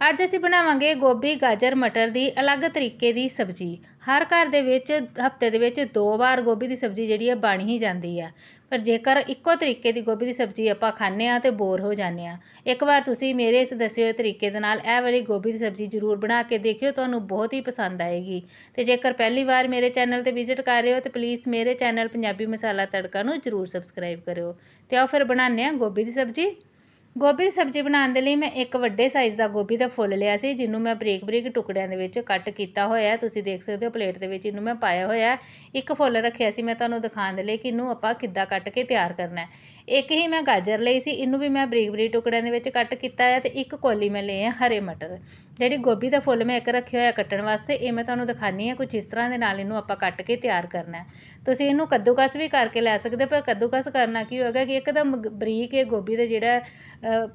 ਅੱਜ ਅਸੀਂ ਬਣਾਵਾਂਗੇ ਗੋਭੀ, ਗਾਜਰ, ਮਟਰ ਦੀ ਅਲੱਗ ਤਰੀਕੇ ਦੀ ਸਬਜ਼ੀ। ਹਰ ਘਰ ਦੇ ਵਿੱਚ, ਹਫ਼ਤੇ ਦੇ ਵਿੱਚ ਦੋ ਵਾਰ ਗੋਭੀ ਦੀ ਸਬਜ਼ੀ ਜਿਹੜੀ ਹੈ ਬਣ ਹੀ ਜਾਂਦੀ ਆ। ਪਰ ਜੇਕਰ ਇੱਕੋ ਤਰੀਕੇ ਦੀ ਗੋਭੀ ਦੀ ਸਬਜ਼ੀ ਆਪਾਂ ਖਾਂਦੇ ਆ ਤੇ ਬੋਰ ਹੋ ਜਾਂਦੇ ਆ ਇੱਕ ਵਾਰ ਤੁਸੀਂ ਮੇਰੇ ਇਸ ਦੱਸੇ ਹੋਏ ਤਰੀਕੇ ਦੇ ਨਾਲ ਇਹ ਵਾਲੀ ਗੋਭੀ ਦੀ ਸਬਜ਼ੀ ਜ਼ਰੂਰ ਬਣਾ ਕੇ ਦੇਖਿਓ, ਤੁਹਾਨੂੰ ਬਹੁਤ ਹੀ ਪਸੰਦ ਆਏਗੀ। ਤੇ ਜੇਕਰ ਪਹਿਲੀ ਵਾਰ ਮੇਰੇ ਚੈਨਲ ਤੇ ਵਿਜ਼ਿਟ ਕਰ ਰਹੇ ਹੋ, ਤੇ ਪਲੀਜ਼ ਮੇਰੇ ਚੈਨਲ ਪੰਜਾਬੀ ਮਸਾਲਾ ਤੜਕਾ ਨੂੰ ਜ਼ਰੂਰ ਸਬਸਕ੍ਰਾਈਬ ਕਰਿਓ। ਤੇ ਆਓ ਫਿਰ ਬਣਾਉਂਦੇ ਆ ਗੋਭੀ ਦੀ ਸਬਜ਼ੀ। ਗੋਭੀ ਦੀ ਸਬਜ਼ੀ ਬਣਾਉਣ ਦੇ ਲਈ ਮੈਂ ਇੱਕ ਵੱਡੇ ਸਾਈਜ਼ ਦਾ ਗੋਭੀ ਦਾ ਫੁੱਲ ਲਿਆ ਸੀ, ਜਿਹਨੂੰ ਮੈਂ ਬਰੀਕ ਬਰੀਕ ਟੁਕੜਿਆਂ ਦੇ ਵਿੱਚ ਕੱਟ ਕੀਤਾ ਹੋਇਆ ਹੈ। ਤੁਸੀਂ ਦੇਖ ਸਕਦੇ ਹੋ ਪਲੇਟ ਦੇ ਵਿੱਚ ਇਹਨੂੰ ਮੈਂ ਪਾਇਆ ਹੋਇਆ ਹੈ। ਇੱਕ ਫੁੱਲ ਰੱਖਿਆ ਸੀ ਮੈਂ ਤੁਹਾਨੂੰ ਦਿਖਾਉਣ ਦੇ ਲਈ ਕਿ ਇਹਨੂੰ ਆਪਾਂ ਕਿੱਦਾਂ ਕੱਟ ਕੇ ਤਿਆਰ ਕਰਨਾ ਹੈ। ਇੱਕ ਹੀ ਮੈਂ ਗਾਜਰ ਲਈ ਸੀ, ਇਹਨੂੰ ਵੀ ਮੈਂ ਬਰੀਕ ਬਰੀਕ ਟੁਕੜਿਆਂ ਦੇ ਵਿੱਚ ਕੱਟ ਕੀਤਾ ਹੈ ਤੇ ਇੱਕ ਕੋਲੀ ਮੈਂ ਲਏ ਆ ਹਰੇ ਮਟਰ। ਜਿਹੜੀ ਗੋਭੀ ਦਾ ਫੁੱਲ ਮੈਂ ਇੱਕ ਰੱਖਿਆ ਹੋਇਆ ਕੱਟਣ ਵਾਸਤੇ, ਇਹ ਮੈਂ ਤੁਹਾਨੂੰ ਦਿਖਾਉਂਦੀ ਹਾਂ ਕੁਛ ਇਸ ਤਰ੍ਹਾਂ ਦੇ ਨਾਲ ਇਹਨੂੰ ਆਪਾਂ ਕੱਟ ਕੇ ਤਿਆਰ ਕਰਨਾ ਤੁਸੀਂ ਇਹਨੂੰ ਕੱਦੂਕਸ ਵੀ ਕਰਕੇ ਲੈ ਸਕਦੇ ਪਰ ਕੱਦੂਕਸ ਕਰਨਾ ਕੀ ਹੋਏਗਾ ਕਿ ਇੱਕਦਮ ਬਰੀਕ ਇਹ ਗੋਭੀ ਦਾ ਜਿਹੜਾ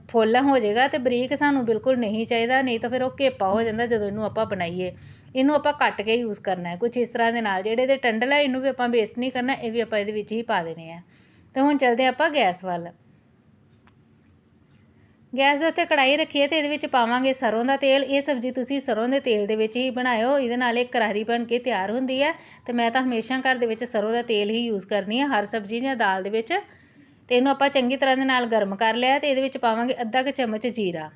ਫੁੱਲ ਹੋ ਜਾਏਗਾ ਤੇ ਬਰੀਕ ਸਾਨੂੰ ਬਿਲਕੁਲ ਨਹੀਂ ਚਾਹੀਦਾ, ਨਹੀਂ ਤਾਂ ਫਿਰ ਉਹ ਘੇਪਾ ਹੋ ਜਾਂਦਾ ਜਦੋਂ ਇਹਨੂੰ ਆਪਾਂ ਬਣਾਈਏ। ਇਹਨੂੰ ਆਪਾਂ ਕੱਟ ਕੇ ਯੂਜ਼ ਕਰਨਾ ਹੈ। ਕੁਝ ਇਸ ਤਰ੍ਹਾਂ ਦੇ ਨਾਲ ਜਿਹੜੇ ਇਹਦੇ ਟੰਡਲ ਹੈ ਇਹਨੂੰ ਵੀ ਆਪਾਂ ਵੇਸਟ ਨਹੀਂ ਕਰਨਾ, ਇਹ ਵੀ ਆਪਾਂ ਇਹਦੇ ਵਿੱਚ ਹੀ ਪਾ ਦੇਣੇ ਆ। ਤੇ ਹੁਣ ਚੱਲਦੇ ਆਪਾਂ ਗੈਸ ਵੱਲ। ਗੈਸ ਦੇ ਉੱਤੇ ਕੜਾਹੀ ਰੱਖੀ ਹੈ ਅਤੇ ਇਹਦੇ ਵਿੱਚ ਪਾਵਾਂਗੇ ਸਰ੍ਹੋਂ ਦਾ ਤੇਲ। ਇਹ ਸਬਜ਼ੀ ਤੁਸੀਂ ਸਰ੍ਹੋਂ ਦੇ ਤੇਲ ਦੇ ਵਿੱਚ ਹੀ ਬਣਾਇਓ। ਇਹਦੇ ਨਾਲ ਇਹ ਕਰਾਰੀ ਬਣ ਕੇ ਤਿਆਰ ਹੁੰਦੀ ਹੈ। ਅਤੇ ਮੈਂ ਤਾਂ ਹਮੇਸ਼ਾ ਘਰ ਦੇ ਵਿੱਚ ਸਰ੍ਹੋਂ ਦਾ ਤੇਲ ਹੀ ਯੂਜ਼ ਕਰਨੀ ਹੈ, ਹਰ ਸਬਜ਼ੀ ਜਾਂ ਦਾਲ ਦੇ ਵਿੱਚ। ਅਤੇ ਇਹਨੂੰ ਆਪਾਂ ਚੰਗੀ ਤਰ੍ਹਾਂ ਦੇ ਨਾਲ ਗਰਮ ਕਰ ਲਿਆ ਅਤੇ ਇਹਦੇ ਵਿੱਚ ਪਾਵਾਂਗੇ ਅੱਧਾ ਕੁ ਚਮਚ ਜੀਰਾ।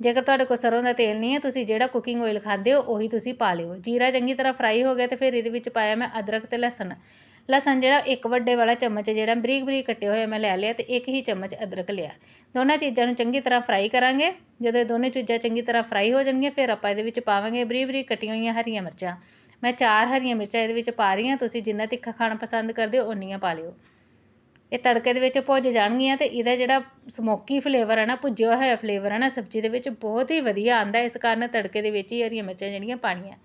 ਜੇਕਰ ਤੁਹਾਡੇ ਕੋਲ ਸਰੋਂ ਦਾ ਤੇਲ ਨਹੀਂ ਹੈ, ਤੁਸੀਂ ਜਿਹੜਾ ਕੁਕਿੰਗ ਆਇਲ ਖਾਂਦੇ ਹੋ, ਉਹੀ ਤੁਸੀਂ ਪਾ ਲਿਓ। ਜੀਰਾ ਚੰਗੀ ਤਰ੍ਹਾਂ ਫਰਾਈ ਹੋ ਗਿਆ ਤੇ ਫਿਰ ਇਹਦੇ ਵਿੱਚ ਪਾਇਆ ਮੈਂ ਅਦਰਕ ਤੇ ਲਸਣ। ਲਸਣ ਜਿਹੜਾ ਇੱਕ ਵੱਡੇ ਵਾਲਾ ਚਮਚ ਜਿਹੜਾ ਬਰੀਕ ਬਰੀਕ ਕੱਟੇ ਹੋਏ ਮੈਂ ਲੈ ਲਿਆ ਤੇ ਇੱਕ ਹੀ ਚਮਚ ਅਦਰਕ ਲਿਆ। ਦੋਨਾਂ ਚੀਜ਼ਾਂ ਨੂੰ ਚੰਗੀ ਤਰ੍ਹਾਂ ਫਰਾਈ ਕਰਾਂਗੇ। ਜਦੋਂ ਇਹ ਦੋਨੇ ਚੀਜ਼ਾਂ ਚੰਗੀ ਤਰ੍ਹਾਂ ਫਰਾਈ ਹੋ ਜਾਣਗੀਆਂ, ਫਿਰ ਆਪਾਂ ਇਹਦੇ ਵਿੱਚ ਪਾਵਾਂਗੇ ਬਰੀਕ ਬਰੀਕ ਕੱਟੀਆਂ ਹੋਈਆਂ ਹਰੀਆਂ ਮਿਰਚਾਂ। ਮੈਂ ਚਾਰ ਹਰੀਆਂ ਮਿਰਚਾਂ ਇਹਦੇ ਵਿੱਚ ਪਾ ਰਹੀ ਹਾਂ, ਤੁਸੀਂ ਜਿੰਨਾ ਤਿੱਖਾ ਖਾਣਾ ਪਸੰਦ ਕਰਦੇ ਹੋ, ਉਨੀਆਂ ਪਾ ਲਿਓ। ਇਹ ਤੜਕੇ ਦੇ ਵਿੱਚ ਭੁੱਜ ਜਾਣਗੀਆਂ ਤੇ ਇਹਦਾ ਜਿਹੜਾ ਸਮੋਕੀ ਫਲੇਵਰ ਹੈ ਨਾ, ਭੁੱਜਿਆ ਹੋਇਆ ਫਲੇਵਰ ਹੈ ਨਾ, ਸਬਜ਼ੀ ਦੇ ਵਿੱਚ ਬਹੁਤ ਹੀ ਵਧੀਆ ਆਂਦਾ ਇਸ ਕਾਰਨ ਤੜਕੇ ਦੇ ਵਿੱਚ ਹੀ ਹਰੀਆਂ ਮਿਰਚਾਂ ਜਿਹੜੀਆਂ ਪਾਣੀਆਂ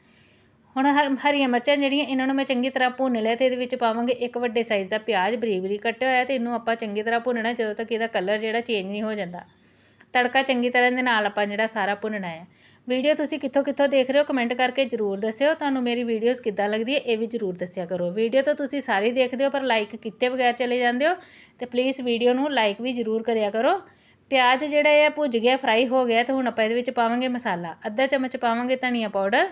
ਹੁਣ ਹਰ ਹਰੀਆਂ ਮਿਰਚਾਂ ਜਿਹੜੀਆਂ ਇਹਨਾਂ ਨੂੰ ਮੈਂ ਚੰਗੀ ਤਰ੍ਹਾਂ ਭੁੰਨ ਲਿਆ ਅਤੇ ਇਹਦੇ ਵਿੱਚ ਪਾਵਾਂਗੇ ਇੱਕ ਵੱਡੇ ਸਾਈਜ਼ ਦਾ ਪਿਆਜ਼ ਬਰੀਕ ਬਰੀਕ ਕੱਟਿਆ ਹੋਇਆ ਅਤੇ ਇਹਨੂੰ ਆਪਾਂ ਚੰਗੀ ਤਰ੍ਹਾਂ ਭੁੰਨਣਾ ਜਦੋਂ ਤੱਕ ਇਹਦਾ ਕਲਰ ਜਿਹੜਾ ਚੇਂਜ ਨਹੀਂ ਹੋ ਜਾਂਦਾ। ਤੜਕਾ ਚੰਗੀ ਤਰ੍ਹਾਂ ਦੇ ਨਾਲ ਆਪਾਂ ਜਿਹੜਾ ਸਾਰਾ ਭੁੰਨਣਾ ਹੈ। ਵੀਡੀਓ ਤੁਸੀਂ ਕਿੱਥੋਂ ਕਿੱਥੋਂ ਦੇਖ ਰਹੇ ਹੋ ਕਮੈਂਟ ਕਰਕੇ ਜ਼ਰੂਰ ਦੱਸਿਓ, ਤੁਹਾਨੂੰ ਮੇਰੀ ਵੀਡੀਓਜ਼ ਕਿੱਦਾਂ ਲੱਗਦੀ ਹੈ ਇਹ ਵੀ ਜ਼ਰੂਰ ਦੱਸਿਆ ਕਰੋ। ਵੀਡੀਓ ਤਾਂ ਤੁਸੀਂ ਸਾਰੀ ਦੇਖਦੇ ਹੋ ਪਰ ਲਾਈਕ ਕੀਤੇ ਬਗੈਰ ਚਲੇ ਜਾਂਦੇ ਹੋ ਤੇ ਪਲੀਜ਼ ਵੀਡੀਓ ਨੂੰ ਲਾਈਕ ਵੀ ਜ਼ਰੂਰ ਕਰਿਆ ਕਰੋ। ਪਿਆਜ਼ ਜਿਹੜਾ ਇਹ ਭੁੱਜ ਗਿਆ ਫਰਾਈ ਹੋ ਗਿਆ ਤੇ ਹੁਣ ਆਪਾਂ ਇਹਦੇ ਵਿੱਚ ਪਾਵਾਂਗੇ ਮਸਾਲਾ। ਅੱਧਾ ਚਮਚ ਪਾਵਾਂਗੇ ਧਨੀਆ ਪਾਊਡਰ।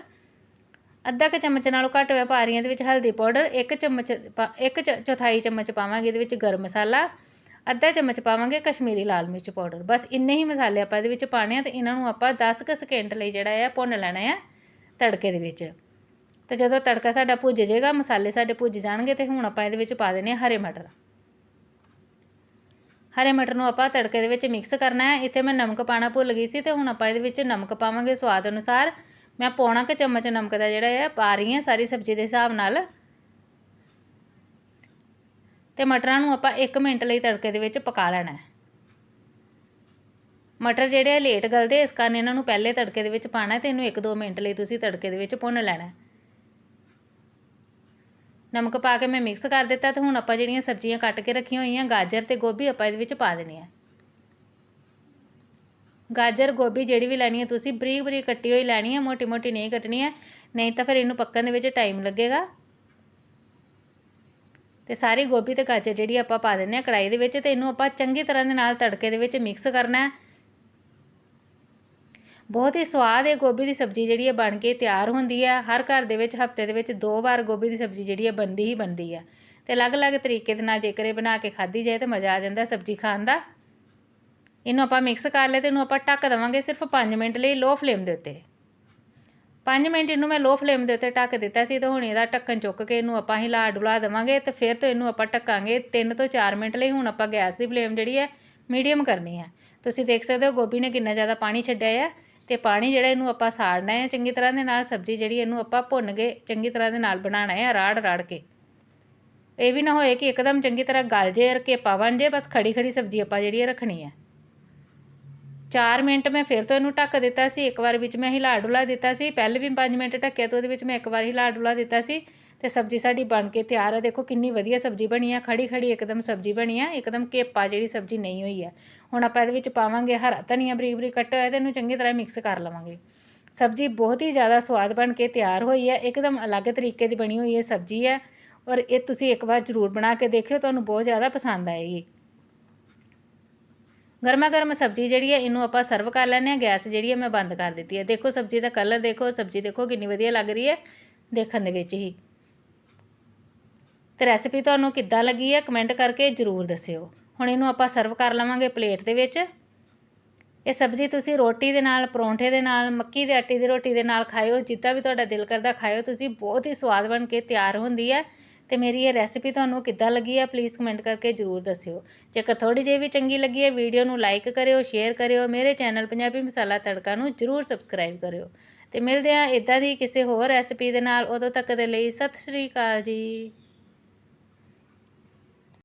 ਅੱਧਾ ਕੁ ਚਮਚ ਨਾਲੋਂ ਘੱਟ ਹੋਇਆ ਪਾ ਰਹੀ ਹਾਂ ਇਹਦੇ ਵਿੱਚ ਹਲਦੀ ਪਾਊਡਰ, ਇੱਕ ਚਮਚ ਇੱਕ ਚੌਥਾਈ ਚਮਚ ਪਾਵਾਂਗੇ ਇਹਦੇ ਵਿੱਚ ਗਰਮ ਮਸਾਲਾ, ਅੱਧਾ ਚਮਚ ਪਾਵਾਂਗੇ ਕਸ਼ਮੀਰੀ ਲਾਲ ਮਿਰਚ ਪਾਊਡਰ। ਬਸ ਇੰਨੇ ਹੀ ਮਸਾਲੇ ਆਪਾਂ ਇਹਦੇ ਵਿੱਚ ਪਾਣੇ ਆ ਤੇ ਇਹਨਾਂ ਨੂੰ ਆਪਾਂ 10 ਕੁ ਸਕਿੰਟ ਲਈ ਜਿਹੜਾ ਆ ਭੁੰਨ ਲੈਣਾ ਆ ਤੜਕੇ ਦੇ ਵਿੱਚ। ਤੇ ਜਦੋਂ ਤੜਕਾ ਸਾਡਾ ਭੁੱਜ ਜਾਏਗਾ, ਮਸਾਲੇ ਸਾਡੇ ਭੁੱਜ ਜਾਣਗੇ ਤੇ ਹੁਣ ਆਪਾਂ ਇਹਦੇ ਵਿੱਚ ਪਾ ਦੇਣੇ ਹਰੇ ਮਟਰ। ਹਰੇ ਮਟਰ ਨੂੰ ਆਪਾਂ ਤੜਕੇ ਦੇ ਵਿੱਚ ਮਿਕਸ ਕਰਨਾ ਹੈ ਇੱਥੇ ਮੈਂ ਨਮਕ ਪਾਣਾ ਭੁੱਲ ਗਈ ਸੀ ਤੇ ਹੁਣ ਆਪਾਂ ਇਹਦੇ ਵਿੱਚ ਨਮਕ ਪਾਵਾਂਗੇ ਸਵਾਦ ਅਨੁਸਾਰ। ਮੈਂ ਪੌਣਾ ਕੁ ਚਮਚ ਨਮਕ ਦਾ ਜਿਹੜਾ ਹੈ ਪਾ ਰਹੀ ਹਾਂ ਸਾਰੀ ਸਬਜ਼ੀ ਦੇ ਹਿਸਾਬ ਨਾਲ। ਤੇ ਮਟਰਾਂ ਨੂੰ ਆਪਾਂ 1 ਮਿੰਟ ਲਈ ਤੜਕੇ ਦੇ ਵਿੱਚ ਪਕਾ ਲੈਣਾ ਹੈ। ਮਟਰ ਜਿਹੜੇ ਆ ਲੇਟ ਗਲਦੇ, ਇਸ ਕਾਰਨ ਇਹਨਾਂ ਨੂੰ ਪਹਿਲੇ ਤੜਕੇ ਦੇ ਵਿੱਚ ਪਾਣਾ ਤੇ ਇਹਨੂੰ 1-2 ਮਿੰਟ ਲਈ ਤੁਸੀਂ ਤੜਕੇ ਦੇ ਵਿੱਚ ਭੁੰਨ ਲੈਣਾ ਨਮਕ ਪਾ ਕੇ ਮੈਂ ਮਿਕਸ ਕਰ ਦਿੱਤਾ ਤੇ ਹੁਣ ਆਪਾਂ ਜਿਹੜੀਆਂ ਸਬਜ਼ੀਆਂ ਕੱਟ ਕੇ ਰੱਖੀਆਂ ਹੋਈਆਂ, ਗਾਜਰ ਤੇ ਗੋਭੀ ਆਪਾਂ ਇਹਦੇ ਵਿੱਚ ਪਾ ਦੇਣੀ ਹੈ। ਗਾਜਰ, ਗੋਭੀ ਜਿਹੜੀ ਵੀ ਲੈਣੀ ਹੈ ਤੁਸੀਂ ਬਰੀਕ ਬਰੀਕ ਕੱਟੀ ਹੋਈ ਲੈਣੀ ਹੈ, ਮੋਟੀ ਮੋਟੀ ਨਹੀਂ ਕੱਟਣੀ ਹੈ, ਨਹੀਂ ਤਾਂ ਫਿਰ ਇਹਨੂੰ ਪੱਕਣ ਦੇ ਵਿੱਚ ਟਾਈਮ ਲੱਗੇਗਾ। ਤੇ ਸਾਰੀ ਗੋਭੀ ਤੇ ਗਾਜਰ ਜਿਹੜੀ ਆਪਾਂ ਪਾ ਦਿੰਨੇ ਆ ਕੜਾਈ ਦੇ ਵਿੱਚ ਤੇ ਇਹਨੂੰ ਆਪਾਂ ਚੰਗੀ ਤਰ੍ਹਾਂ ਦੇ ਨਾਲ ਤੜਕੇ ਦੇ ਵਿੱਚ ਮਿਕਸ ਕਰਨਾ ਹੈ। ਬਹੁਤ ਹੀ ਸਵਾਦ ਇਹ ਗੋਭੀ ਦੀ ਸਬਜ਼ੀ ਜਿਹੜੀ ਹੈ ਬਣ ਕੇ ਤਿਆਰ ਹੁੰਦੀ ਹੈ। ਹਰ ਘਰ ਦੇ ਵਿੱਚ ਹਫ਼ਤੇ ਦੇ ਵਿੱਚ ਦੋ ਵਾਰ ਗੋਭੀ ਦੀ ਸਬਜ਼ੀ ਜਿਹੜੀ ਹੈ ਬਣਦੀ ਹੀ ਬਣਦੀ ਹੈ। ਤੇ ਅਲੱਗ-ਅਲੱਗ ਤਰੀਕੇ ਦੇ ਨਾਲ ਜੇਕਰ ਇਹ ਬਣਾ ਕੇ ਖਾਧੀ ਜਾਏ ਤਾਂ ਮਜ਼ਾ ਆ ਜਾਂਦਾ ਸਬਜ਼ੀ ਖਾਣ ਦਾ। ਇਹਨੂੰ ਆਪਾਂ ਮਿਕਸ ਕਰ ਲਿਆ ਤੇ ਇਹਨੂੰ ਆਪਾਂ ਢੱਕ ਦੇਵਾਂਗੇ ਸਿਰਫ 5 ਮਿੰਟ ਲਈ ਲੋ ਫਲੇਮ ਦੇ ਉੱਤੇ। 5 ਮਿੰਟ ਇਹਨੂੰ ਮੈਂ ਲੋ ਫਲੇਮ ਦੇ ਉੱਤੇ ਢੱਕ ਦਿੱਤਾ ਸੀ ਤੇ ਹੁਣ ਇਹਦਾ ਢੱਕਣ ਚੁੱਕ ਕੇ ਇਹਨੂੰ ਆਪਾਂ ਹਿਲਾ ਡੁਲਾ ਦੇਵਾਂਗੇ ਤੇ ਫਿਰ ਤੋਂ ਇਹਨੂੰ ਆਪਾਂ ਢੱਕਾਂਗੇ 3 ਤੋਂ 4 ਮਿੰਟ ਲਈ। ਹੁਣ ਆਪਾਂ ਗੈਸ ਦੀ ਫਲੇਮ ਜਿਹੜੀ ਹੈ ਮੀਡੀਅਮ ਕਰਨੀ ਹੈ। ਤੁਸੀਂ ਦੇਖ ਸਕਦੇ ਹੋ ਗੋਭੀ ਨੇ ਕਿੰਨਾ ਜ਼ਿਆਦਾ ਪਾਣੀ ਛੱਡਿਆ ਹੈ ਤੇ ਪਾਣੀ ਜਿਹੜਾ ਇਹਨੂੰ ਆਪਾਂ ਸਾੜਨਾ ਹੈ ਚੰਗੀ ਤਰ੍ਹਾਂ ਦੇ ਨਾਲ, ਸਬਜ਼ੀ ਜਿਹੜੀ ਇਹਨੂੰ ਆਪਾਂ ਭੁੰਨ ਕੇ ਚੰਗੀ ਤਰ੍ਹਾਂ ਦੇ ਨਾਲ ਬਣਾਉਣਾ ਹੈ ਰਾੜ ਰਾੜ ਕੇ। ਇਹ ਵੀ ਨਾ ਹੋਏ ਕਿ ਇੱਕਦਮ ਚੰਗੀ ਤਰ੍ਹਾਂ ਗਲ ਜੇ ਕੇ ਬਣ ਜੇ, ਬਸ ਖੜੀ ਖੜੀ ਸਬਜ਼ੀ ਆਪਾਂ ਜਿਹੜੀ ਰੱਖਣੀ ਹੈ। ਚਾਰ ਮਿੰਟ ਮੈਂ ਫਿਰ ਤੋਂ ਇਹਨੂੰ ਢੱਕ ਦਿੱਤਾ ਸੀ, ਇੱਕ ਵਾਰ ਵਿੱਚ ਮੈਂ ਹਿਲਾ ਡੁਲਾ ਦਿੱਤਾ ਸੀ, ਪਹਿਲੇ ਵੀ 5 ਮਿੰਟ ਢੱਕਿਆ ਤੋਂ ਉਹਦੇ ਵਿੱਚ ਮੈਂ ਇੱਕ ਵਾਰ ਹਿਲਾ ਡੁਲਾ ਦਿੱਤਾ ਸੀ ਤੇ ਸਬਜ਼ੀ ਸਾਡੀ ਬਣ ਕੇ ਤਿਆਰ ਹੈ ਦੇਖੋ ਕਿੰਨੀ ਵਧੀਆ ਸਬਜ਼ੀ ਬਣੀ ਆ ਖੜੀ ਖੜੀ ਇੱਕਦਮ ਸਬਜ਼ੀ ਬਣੀ ਆ, ਇੱਕਦਮ ਕੇਪਾ ਜਿਹੜੀ ਸਬਜ਼ੀ ਨਹੀਂ ਹੋਈ ਆ। ਹੁਣ ਆਪਾਂ ਇਹਦੇ ਵਿੱਚ ਪਾਵਾਂਗੇ ਹਰਾ ਧਨੀਆ ਬਰੀਕ ਬਰੀਕ ਕੱਟਿਆ ਹੋਇਆ ਤੇ ਇਹਨੂੰ ਚੰਗੀ ਤਰ੍ਹਾਂ ਮਿਕਸ ਕਰ ਲਵਾਂਗੇ। ਸਬਜ਼ੀ ਬਹੁਤ ਹੀ ਜ਼ਿਆਦਾ ਸਵਾਦ ਬਣ ਕੇ ਤਿਆਰ ਹੋਈ ਹੈ ਇੱਕਦਮ ਅਲੱਗ ਤਰੀਕੇ ਦੀ ਬਣੀ ਹੋਈ ਹੈ ਸਬਜ਼ੀ ਹੈ ਔਰ ਇਹ ਤੁਸੀਂ ਇੱਕ ਵਾਰ ਜ਼ਰੂਰ ਬਣਾ ਕੇ ਦੇਖਿਓ, ਤੁਹਾਨੂੰ ਬਹੁਤ ਜ਼ਿਆਦਾ ਪਸੰਦ ਆਏਗੀ। ਗਰਮਾ ਗਰਮ ਸਬਜ਼ੀ ਜਿਹੜੀ ਹੈ, ਇਹਨੂੰ ਆਪਾਂ ਸਰਵ ਕਰ ਲੈਂਦੇ ਹਾਂ। ਗੈਸ ਜਿਹੜੀ ਹੈ, ਮੈਂ ਬੰਦ ਕਰ ਦਿੱਤੀ ਹੈ। ਦੇਖੋ, ਸਬਜ਼ੀ ਦਾ ਕਲਰ ਦੇਖੋ, ਸਬਜ਼ੀ ਦੇਖੋ, ਕਿੰਨੀ ਵਧੀਆ ਲੱਗ ਰਹੀ ਹੈ। ਦੇਖਣ ਦੇ ਵਿੱਚ ਹੀ। ਤੇ ਰੈਸਪੀ ਤੁਹਾਨੂੰ ਕਿੱਦਾਂ ਲੱਗੀ ਹੈ ਕਮੈਂਟ ਕਰਕੇ ਜ਼ਰੂਰ ਦੱਸਿਓ। ਹੁਣ ਇਹਨੂੰ ਆਪਾਂ ਸਰਵ ਕਰ ਲਵਾਂਗੇ ਪਲੇਟ ਦੇ ਵਿੱਚ। ਇਹ ਸਬਜ਼ੀ ਤੁਸੀਂ ਰੋਟੀ ਦੇ ਨਾਲ, ਪਰੌਂਠੇ ਦੇ ਨਾਲ, ਮੱਕੀ ਦੇ ਆਟੇ ਦੀ ਰੋਟੀ ਦੇ ਨਾਲ ਖਾਇਓ। ਜਿੱਦਾਂ ਵੀ ਤੁਹਾਡਾ ਦਿਲ ਕਰਦਾ, ਖਾਇਓ। ਤੁਸੀਂ ਬਹੁਤ ਹੀ ਸਵਾਦ ਬਣ ਕੇ ਤਿਆਰ ਹੁੰਦੀ ਹੈ। ਅਤੇ ਮੇਰੀ ਇਹ ਰੈਸਿਪੀ ਤੁਹਾਨੂੰ ਕਿੱਦਾਂ ਲੱਗੀ ਹੈ ਪਲੀਜ਼ ਕਮੈਂਟ ਕਰਕੇ ਜ਼ਰੂਰ ਦੱਸਿਓ। ਜੇਕਰ ਥੋੜ੍ਹੀ ਜਿਹੀ ਵੀ ਚੰਗੀ ਲੱਗੀ ਹੈ ਵੀਡੀਓ ਨੂੰ ਲਾਈਕ ਕਰਿਓ ਸ਼ੇਅਰ ਕਰਿਓ, ਮੇਰੇ ਚੈਨਲ ਪੰਜਾਬੀ ਮਸਾਲਾ ਤੜਕਾ ਨੂੰ ਜ਼ਰੂਰ ਸਬਸਕ੍ਰਾਈਬ ਕਰਿਓ। ਅਤੇ ਮਿਲਦੇ ਆ ਇਦਾਂ ਦੀ ਕਿਸੇ ਹੋਰ ਰੈਸਿਪੀ ਦੇ ਨਾਲ, ਉਦੋਂ ਤੱਕ ਦੇ ਲਈ ਸਤਿ ਸ੍ਰੀ ਅਕਾਲ ਜੀ।